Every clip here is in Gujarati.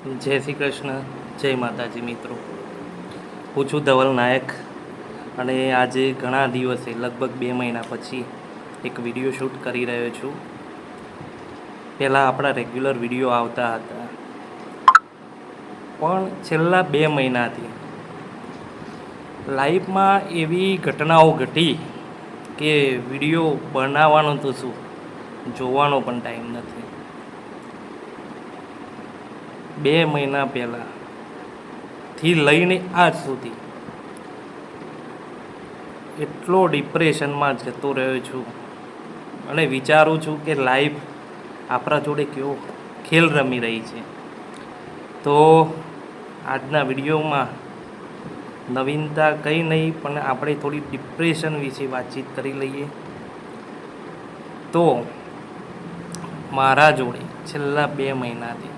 જય શ્રી કૃષ્ણ, જય માતાજી મિત્રો. હું છું ધવલ નાયક અને આજે ઘણા દિવસે, લગભગ બે મહિના પછી એક વીડિયો શૂટ કરી રહ્યો છું. પહેલાં આપણા રેગ્યુલર વીડિયો આવતા હતા. પણ છેલ્લા બે મહિનાથી લાઈફમાં એવી ઘટનાઓ ઘટી કે વીડિયો બનાવવાનો તો શું, જોવાનો પણ ટાઈમ નથી. બે મહિના પહેલાં થી લઈને આજ સુધી એટલો ડિપ્રેશનમાં જતો રહ્યો છું અને વિચારું છું કે લાઈફ આપણા જોડે કેવો ખેલ રમી રહી છે. તો આજના વિડીયોમાં નવીનતા કંઈ નહીં, પણ આપણે થોડી ડિપ્રેશન વિશે વાતચીત કરી લઈએ. તો મારા જોડે છેલ્લા બે મહિનાથી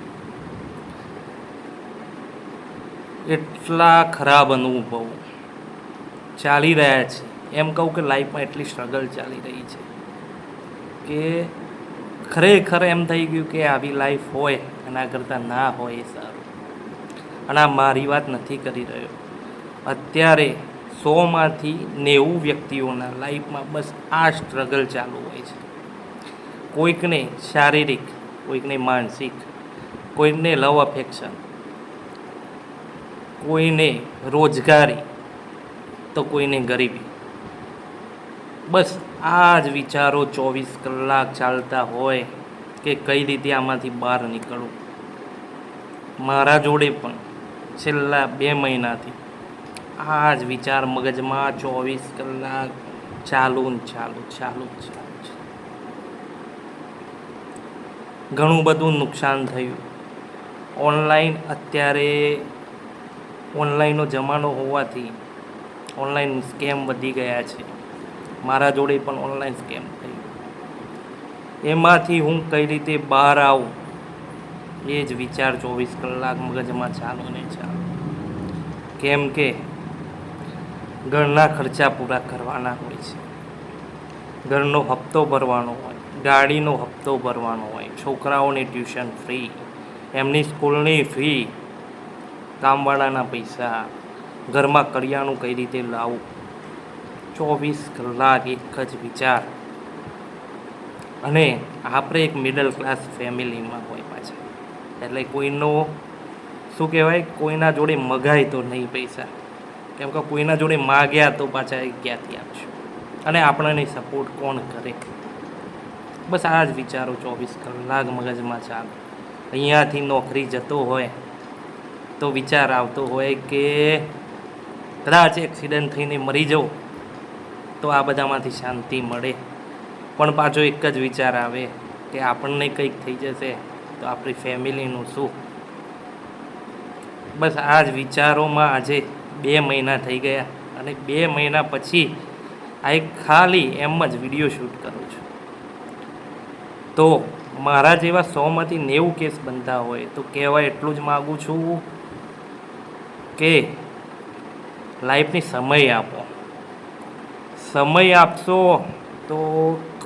એટલા ખરાબ અનુભવો ચાલી રહ્યા છે. એમ કહું કે લાઈફમાં એટલી સ્ટ્રગલ ચાલી રહી છે કે ખરેખર એમ થઈ ગયું કે આવી લાઈફ હોય એના કરતાં ના હોય એ સારું. અને આ મારી વાત નથી કરી રહ્યો. અત્યારે સોમાંથી નેવું વ્યક્તિઓના લાઈફમાં બસ આ સ્ટ્રગલ ચાલુ હોય છે. કોઈકને શારીરિક, કોઈકને માનસિક, કોઈકને લવ અફેક્શન કોઈને રોજગારી તો કોઈને ગરીબી. બસ આ જ વિચારો ચોવીસ કલાક ચાલતા હોય કે કઈ રીતે આમાંથી બહાર નીકળવું. મારા જોડે પણ છેલ્લા બે મહિનાથી આ જ વિચાર મગજમાં ચોવીસ કલાક ચાલુ ને ચાલુ ચાલુ ચાલુ છે ઘણું બધું નુકસાન થયું. ઓનલાઈન અત્યારે ઓનલાઈનનો જમાનો હોવાથી ઓનલાઈન સ્કેમ વધી ગયા છે. મારા જોડે પણ ઓનલાઈન સ્કેમ થઈ એમાંથી હું કઈ રીતે બહાર આવું? એ જ વિચાર ચોવીસ કલાક મગજમાં ચાલુ ને ચાલુ. કેમ કે ઘરના ખર્ચા પૂરા કરવાના હોય છે. ઘરનો હપ્તો ભરવાનો હોય, ગાડીનો હપ્તો ભરવાનો હોય, છોકરાઓની ટ્યુશન ફ્રી, એમની સ્કૂલની ફી કામવાળાના પૈસા ઘરમાં કરિયાણું કઈ રીતે લાવવું ચોવીસ કલાક એક જ વિચાર. અને આપણે એક મિડલ ક્લાસ ફેમિલીમાં હોય પાછા. એટલે કોઈનો, શું કહેવાય, કોઈના જોડે મગાય તો નહીં પૈસા. કેમ કે કોઈના જોડે માગ્યા તો પાછા એ ક્યાંથી આપશું? અને આપણને સપોર્ટ કોણ કરે? બસ આ જ વિચારો ચોવીસ કલાક મગજમાં ચાલે. અહીંયાથી નોકરી જતો હોય તો વિચાર આવતો હોય કે કદાચ એક્સિડન્ટ થઈને મરી જાઉં તો આ બધામાંથી શાંતિ મળે. પણ પાછો એક જ વિચાર આવે કે આપણને કંઈક થઈ જશે, તો આપણી ફેમિલીનું શું? બસ આ જ વિચારોમાં આજે બે મહિના થઈ ગયા અને બે મહિના પછી આ એક ખાલી એમ જ વીડિયો શૂટ કરું છું. તો મારા જેવા સોમાંથી નેવું કેસ બનતા હોય, તો કહેવાય એટલું જ માગું છું કે લાઈફની સમય આપો. સમય આપશો તો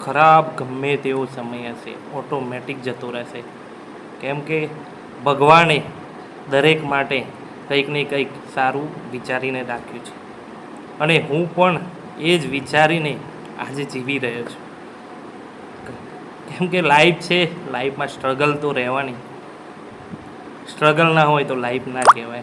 ખરાબ ગમે તેવો સમય હશે, ઓટોમેટિક જતો રહેશે. કેમ કે ભગવાને દરેક માટે કંઈક ને કંઈક સારું વિચારીને રાખ્યું છે. અને હું પણ એ જ વિચારીને આજે જીવી રહ્યો છું. કેમ કે લાઈફ છે, લાઈફમાં સ્ટ્રગલ તો રહેવાની. સ્ટ્રગલ ના હોય તો લાઈફ ના કહેવાય.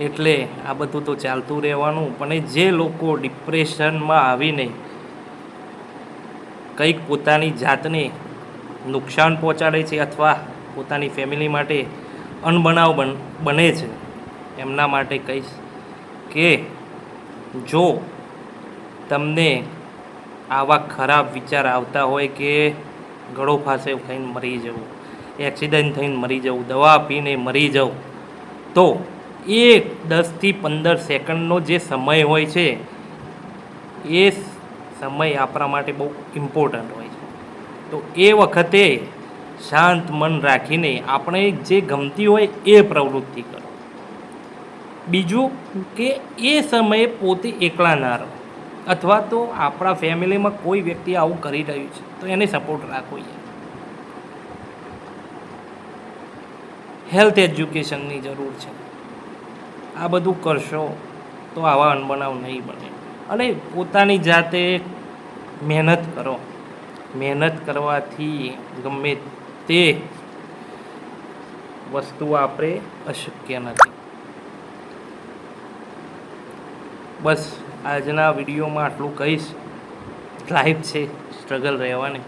એટલે આ બધું તો ચાલતું રહેવાનું. પણ જે લોકો ડિપ્રેશનમાં આવીને કંઈક પોતાની જાતને નુકસાન પહોંચાડે છે અથવા પોતાની ફેમિલી માટે અનબનાવ બન, બને છે, એમના માટે કહીશ કે જો તમને આવા ખરાબ વિચાર આવતા હોય કે ગળો ફાંસે થઈને મરી જવું એક્સિડન્ટ થઈને મરી જવું, દવા પીને મરી જવું, તો એ દસથી પંદર સેકન્ડનો જે સમય હોય છે, એ સમય આપણા માટે બહુ ઇમ્પોર્ટન્ટ હોય છે. તો એ વખતે શાંત મન રાખીને આપણે જે ગમતી હોય એ પ્રવૃત્તિ કરો. બીજું કે એ સમયે પોતે એકલા ના રહો. અથવા તો આપણા ફેમિલીમાં કોઈ વ્યક્તિ આવું કરી રહ્યું છે, તો એને સપોર્ટ રાખવો જોઈએ હેલ્થ એજ્યુકેશનની જરૂર છે. આ બધું કરશો તો આવા અનબનાવ નહીં બને. અને પોતાની જાતે મહેનત કરો. મહેનત કરવાથી ગમે તે વસ્તુ આપણે અશક્ય નથી. બસ આજના વિડીયોમાં આટલું કહીશ. લાઈફ છે સ્ટ્રગલ રહેવાની.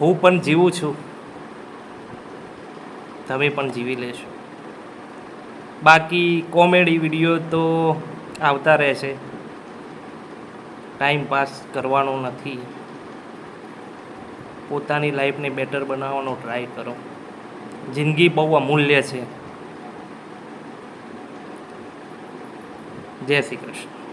હું પણ જીવું છું. તમે પણ જીવી લેશો. બાકી કોમેડી વીડિયો તો આવતા રહેશે. ટાઈમ પાસ કરવાનો નથી. પોતાની લાઈફને બેટર બનાવવાનો ટ્રાય કરો. જિંદગી બહુ અમૂલ્ય છે. જય શ્રી કૃષ્ણ.